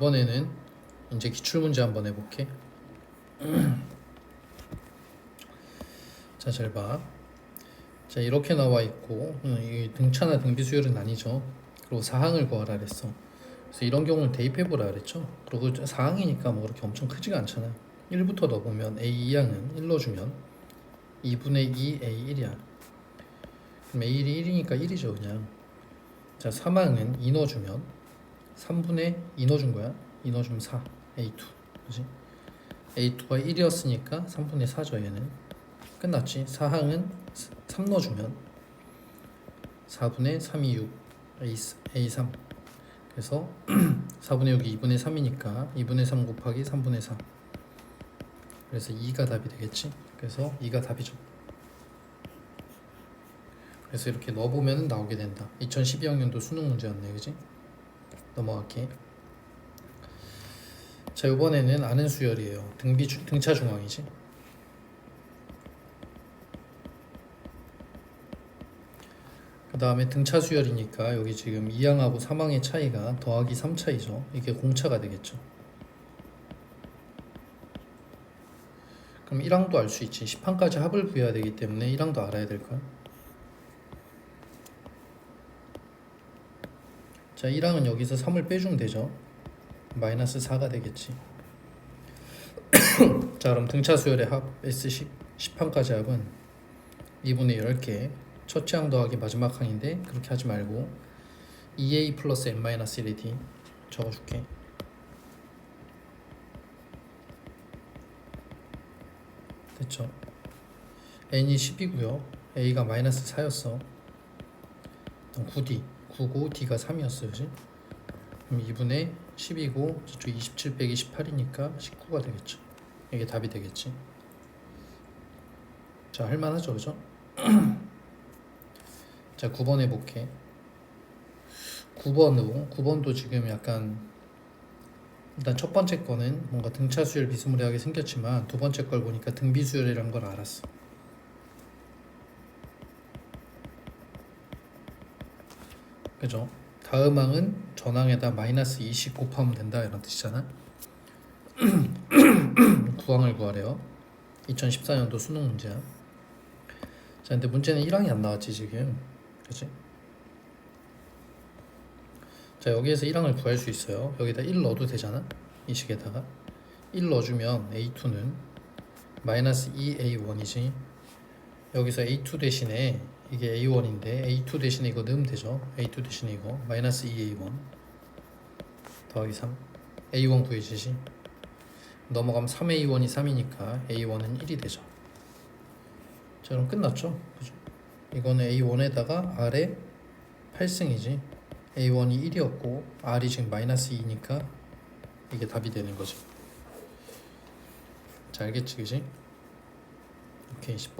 이번에는 이제 기출문제 한번 해볼게. 자, 잘 봐. 자, 이렇게 나와 있고, 음, 이 등차나 등비 수열은 아니죠. 그리고 사항을 구하라 그랬어. 그래서 이런 경우는 대입해보라 그랬죠. 그리고 사항이니까 뭐 그렇게 엄청 크지가 않잖아. 1부터 넣어보면 A2항은 1 넣어주면 2분의 2 A1이야. 그럼 A1이 1이니까 1이죠, 그냥. 자, 3항은 2 넣어주면 3분의 2 넣어준 거야. 2 넣어주면 4. A2. 그지? A2가 1이었으니까 3분의 4죠, 얘는. 끝났지. 4항은 3 넣어주면 4분의 3이 6. A, A3. 그래서 4분의 6이 2분의 3이니까 2분의 3 곱하기 3분의 4. 그래서 2가 답이 되겠지. 그래서 2가 답이죠. 그래서 이렇게 넣어보면 나오게 된다. 2012학년도 수능 문제였네, 그지? 넘어갈게. 자, 이번에는 아는 수열이에요. 등비 주- 등차 중앙이지. 그 다음에 등차 수열이니까 여기 지금 2항하고 3항의 차이가 더하기 3차이죠. 이게 공차가 되겠죠. 그럼 1항도 알 수 있지. 10항까지 합을 구해야 되기 때문에 1항도 알아야 될 거야. 자, 1항은 여기서 3을 빼주면 되죠. 마이너스 4가 되겠지. 자, 그럼 등차 수열의 합 S10 10항까지 합은 2분의 10개. 첫째 항 더하기 마지막 항인데 그렇게 하지 말고 2a 플러스 n-1이 적어줄게. 됐죠? n이 10이고요. a가 마이너스 4였어. 9d 9고 d가 3이었어요, 그지? 그럼 2분의 10이고 저쪽 27 빼기 18이니까 19가 되겠죠. 이게 답이 되겠지. 자, 할만하죠, 그죠? 자, 9번 해볼게. 9번도 9번도 지금 약간 일단 첫 번째 거는 뭔가 등차 수열 비스무리하게 생겼지만 두 번째 걸 보니까 등비 수열이라는 걸 알았어. 그죠? 다음 항은 전항에다 마이너스 20 곱하면 된다 이런 뜻이잖아. 구항을 구하래요. 2014년도 수능 문제야. 자, 근데 문제는 1항이 안 나왔지 지금. 그지? 자, 여기에서 1항을 구할 수 있어요. 여기다 1 넣어도 되잖아. 이 식에다가 1 넣어주면 A2는 마이너스 2A1이지. 여기서 A2 대신에 이게 A1인데 A2 대신에 이거 넣으면 되죠. A2 대신에 이거 마이너스 2A1 더하기 3 A1 구해지지. 넘어가면 3A1이 3이니까 A1은 1이 되죠. 자 그럼 끝났죠. 그죠? 이거는 A1에다가 R에 8승이지. A1이 1이었고 R이 지금 마이너스 2니까 이게 답이 되는 거지. 자 알겠지 그지? 오케이 10번